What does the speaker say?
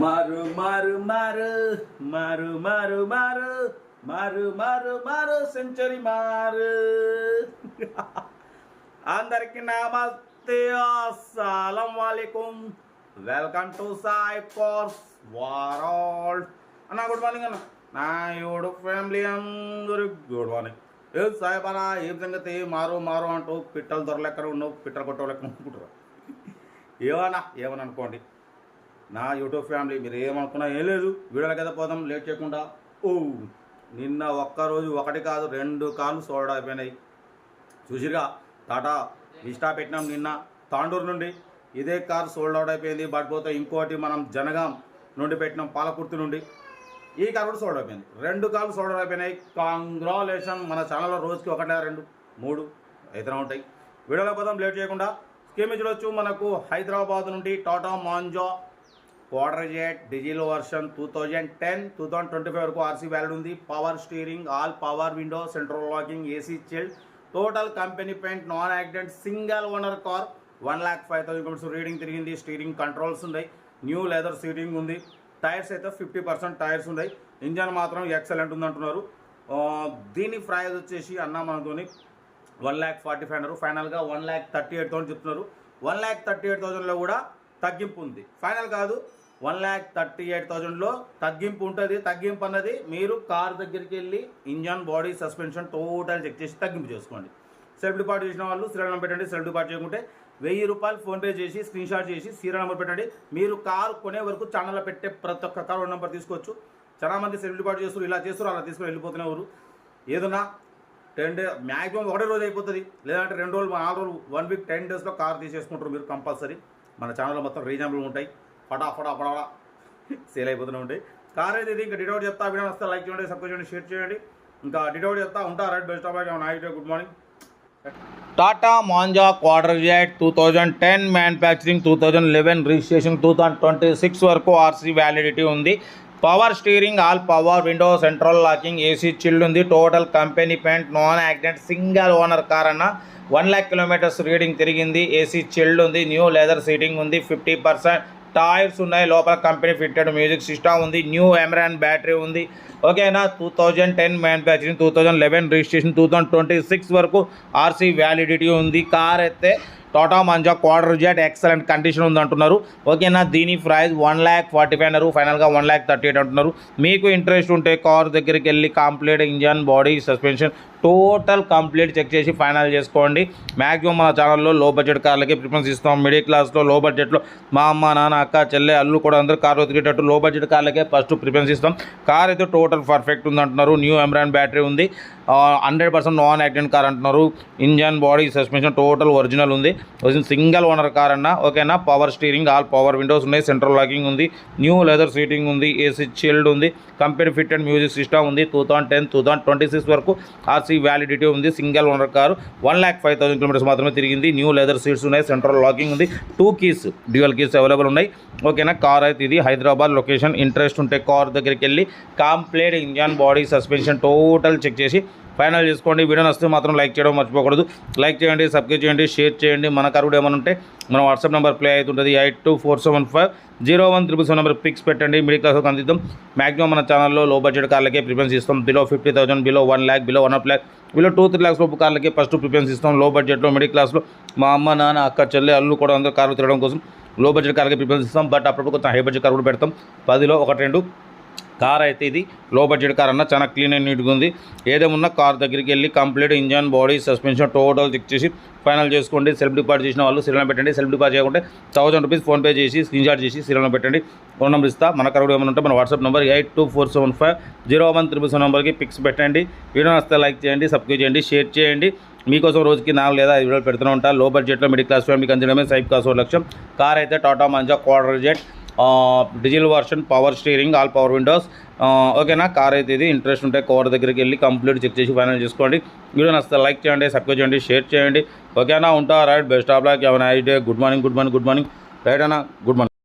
మారు మారు మారు మారు మారు మారు మారు మారు మారు సెంచరీ మారు. అందరికి నమస్తే అస్సలం వాలేకుం. Welcome to Sai cars world అన్న గుడ్ మార్నింగ్ అన్న. నా యోడు ఫ్యామిలీ అందరు గుడ్ మార్నింగ్. ఏ సాయి ఏ ఏం సంగతి? మారు మారు అంటూ పిట్టలు దొరలెక్కన ఉన్నావు పిట్టలు కొట్టవు లెక్క ఏమన్నా ఏమని అనుకోండి. నా యూట్యూబ్ ఫ్యామిలీ మీరు ఏమనుకున్నా ఏం లేదు. వీడియోల కదా పోదాం లేట్ చేయకుండా. ఓ నిన్న ఒక్కరోజు ఒకటి కాదు రెండు కార్లు సోల్డ్ అయిపోయినాయి. చూసిగా టాటా విస్టా పెట్టినాం నిన్న తాండూరు నుండి. ఇదే కార్ సోల్డ్ అవుట్ అయిపోయింది బట్ పోతే ఇంకోటి మనం జనగాం నుండి పెట్టినాం పాలకుర్తి నుండి. ఈ కార్ కూడా సోల్డ్ అయిపోయింది. రెండు కార్లు సోల్డ్ అవుట్ అయిపోయినాయి. కాంగ్రాలేషన్ మన ఛానల్లో రోజుకి ఒకటే రెండు మూడు అయితే ఉంటాయి. వీడియోలో పోదాం లేట్ చేయకుండా. స్కీమ్ చూడొచ్చు మనకు హైదరాబాద్ నుండి Tata Manza Quadrajet diesel version two thousand ten two thousand twenty five వరకు ఆర్సీ వ్యాలిడ్ ఉంది. Power steering all power window central locking AC chilled total company paint non accident single owner car one lakh five thousand kilometres reading తిరిగింది. Steering controls ఉన్నాయి new leather seating ఉంది. Tyres అయితే fifty percent tyres ఉన్నాయి. Engine మాత్రం excellent ఉంది అంటున్నారు. దీని praise వచ్చేసి అన్న మనతోని వన్ ల్యాక్ ఫార్టీ ఫైవ్ అన్నారు. ఫైనల్గా one lakh thirty eight thousand చెప్తున్నారు. వన్ ల్యాక్ థర్టీ ఎయిట్ థౌసండ్లో కూడా తగ్గింపు ఉంది. ఫైనల్ కాదు. వన్ ల్యాక్ థర్టీ ఎయిట్ థౌసండ్లో తగ్గింపు ఉంటుంది తగ్గింపు అన్నది మీరు కార్ దగ్గరికి వెళ్ళి engine body suspension total check చేసి తగ్గింపు చేసుకోండి. సెల్ఫ్ డిపార్ట్ చేసిన వాళ్ళు సీరియల్ నెంబర్ పెట్టండి సెల్ఫ్ డిపార్ట్ చేయకుంటే వెయ్యి రూపాయలు ఫోన్పే చేసి స్క్రీన్ షాట్ చేసి సీరియల్ నెంబర్ పెట్టండి. మీరు కారు కొనే వరకు ఛానల్లో పెట్టే ప్రతి ఒక్క కార్ నెంబర్ తీసుకోవచ్చు. చాలా మంది సెల్ఫ్ డిపార్ట్ చేస్తారు ఇలా చేస్తారు అలా తీసుకుని వెళ్ళిపోతున్నారు. ఏదన్నా టెన్ డే మ్యాక్సిమం ఒకటే రోజు అయిపోతుంది. లేదంటే రెండు రోజులు నాలుగు రోజులు వన్ వీక్ టెన్ డేస్లో కార్ తీసేసుకుంటారు మీరు కంపల్సరీ మన ఛానల్లో మొత్తం రీజనబుల్ ఉంటాయి. ఫటా ఫటా ఫటా సేల్ అయిపోతూనే ఉంటాయి. కార్ అయితే ఇది ఇంకా డిటౌట్ చెప్తా వీడియో వస్తే లైక్ చేయండి సబ్స్క్రైబ్ చేయండి షేర్ చేయండి. ఇంకా డిటౌట్ చెప్తా ఉంటా right best of night good morning Tata Manza Quadrajet two thousand ten manufacturing two thousand eleven registration two thousand twenty six వరకు ఆర్సీ వ్యాలిడిటీ ఉంది. Power steering all power window central locking AC chilled ఉంది total company paint non accident single owner car అన్న. One lakh kilometres reading తిరిగింది AC chilled ఉంది new leather seating ఉంది fifty percent tyres ఉన్నాయి లోపల company fitted music system ఉంది new Amaron battery ఉంది. ఓకేనా two thousand ten manufacturing two thousand eleven registration two thousand twenty six వరకు ఆర్సీ వ్యాలిడిటీ ఉంది. కార్ అయితే Tata Manza Quadrajet excellent condition ఉంది అంటున్నారు ఓకేనా దీని price one lakh forty five అన్నారు. ఫైనల్గా వన్ ల్యాక్ థర్టీ ఎయిట్ అంటున్నారు. మీకు ఇంట్రెస్ట్ ఉంటే కార్ దగ్గరికి వెళ్ళి complete engine body suspension total complete check చేసి ఫైనల్ చేసుకోండి. మ్యాక్సిమం మన ఛానల్లో లో బడ్జెట్ కార్లకి ప్రిఫరెన్స్ ఇస్తాం. మిడిల్ క్లాస్లో లో బడ్జెట్లో మా అమ్మ నాన్న అక్క చెల్లె అల్లు కూడా అందరూ కార్ వెతికేటట్టు లో బడ్జెట్ కార్లకే ఫస్ట్ ప్రిఫరెన్స్ ఇస్తాం. కార్ అయితే టోటల్ పర్ఫెక్ట్ ఉంది అంటున్నారు న్యూ ఎమ్రాన్ బ్యాటరీ ఉంది. Hundred percent non accident car అంటున్నారు. Engine body suspension total original ఉంది. సింగిల్ ఓనర్ కార్ అన్న ఓకేనా? Power steering all power windows ఉన్నాయి. సెంట్రల్ లాకింగ్ ఉంది. న్యూ లెదర్ సీటింగ్ ఉంది. ఏసీ చిల్డ్ ఉంది. Company fit and music system ఉంది. Two thousand ten two thousand twenty six వరకు RC validity ఉంది. Single owner car. One lakh five thousand kilometres మాత్రమే తిరిగింది. New leather seats ఉన్నాయి. Central locking ఉంది. Two keys dual keys available ఉన్నాయి. ఓకేనా? Car అయితే ఇది. హైదరాబాద్ లొకేషన్. ఇంట్రెస్ట్ ఉంటే కార్ దగ్గరికి వెళ్ళి complete engine body suspension total check చేసి ఫైనల్ చేసుకోండి. వీడియో నచ్చితే మాత్రం లైక్ చేయడం మర్చిపోకూడదు. లైక్ చేయండి సబ్స్క్రైబ్ చేయండి షేర్ చేయండి. మన కారు కూడా ఏమైనా ఉంటే మన వాట్సాప్ నెంబర్ ప్లే అవుతుంటుంది. Eight two four seven five zero one triple seven number pics పెట్టండి. మిడిల్ క్లాస్ అందిద్దాం. మాక్సిమం మన ఛానల్లో లో బడ్జెట్ కార్లకే ప్రిఫరెన్స్ ఇస్తాం. Below fifty thousand below one lakh below one half lakh below two three lakhs లోపు కార్లకి first preference ఇస్తాం. లో బడ్జెట్లో మిడిల్ క్లాస్లో మా అమ్మ నాన్న అక్క చెల్లి అల్లు కూడా అందరూ కార్లు తిరగడం కోసం లో బడ్జెట్ కార్లకి ప్రిఫరెన్స్ ఇస్తాం. బట్ అప్పుడప్పుడు కొంచెం హై బడ్జెట్ కార్ కూడా పెడతాం. పదిలో ఒకటి రెండు. కార్ అయితే ఇది. లో బడ్జెట్ కార్ అన్న చాలా క్లీన్ అండ్ నీట్గా ఉంది. ఏదేమున్నా కార్ దగ్గరికి వెళ్ళి complete engine body suspension total check చేసి ఫైనల్ చేసుకోండి. సెల్ఫ్ డిపార్ట్ చేసిన వాళ్ళు సీరియల్ పెట్టండి. సెల్ఫ్ డిపార్ట్ చేయకుంటే థౌసండ్ రూపీస్ ఫోన్పే చేసి స్క్రీన్ షాట్ చేసి సీరియల్ పెట్టండి. ఫోన్ నెంబర్ ఇస్తా. మన కరెక్ట్ ఏమైనా ఉంటే మన WhatsApp number eight two four seven five zero one triple seven నెంబర్కి పిక్స్ పెట్టండి. వీడియో వస్తే లైక్ చేయండి సబ్స్క్రైబ్ చేయండి షేర్ చేయండి. మీకోసం రోజుకి నాలుగు లేదా ఐదు వేలు పెడుతూనే ఉంటా. లో బడ్జెట్లో మిడిల్ క్లాస్ ఫ్యామిలీకి అందించడమే సైప్ కాస్ట్ లక్ష్యం కార్ అయితే Tata Manza Quadrajet diesel version power steering all power windows ఓకేనా కార్ అయితే ఇది ఇంట్రెస్ట్ ఉంటే కార్ దగ్గరికి వెళ్ళి కంప్లీట్ చెక్ చేసి ఫైనల్ చేసుకోండి. వీడియో నచ్చితే లైక్ చేయండి సబ్స్క్రైబ్ చేయండి షేర్ చేయండి. ఓకేనా ఉంటా రైట్ బెస్ట్ ఆఫ్ లక్ ఏమైనా day good morning good morning good morning right అన్న గుడ్ మార్నింగ్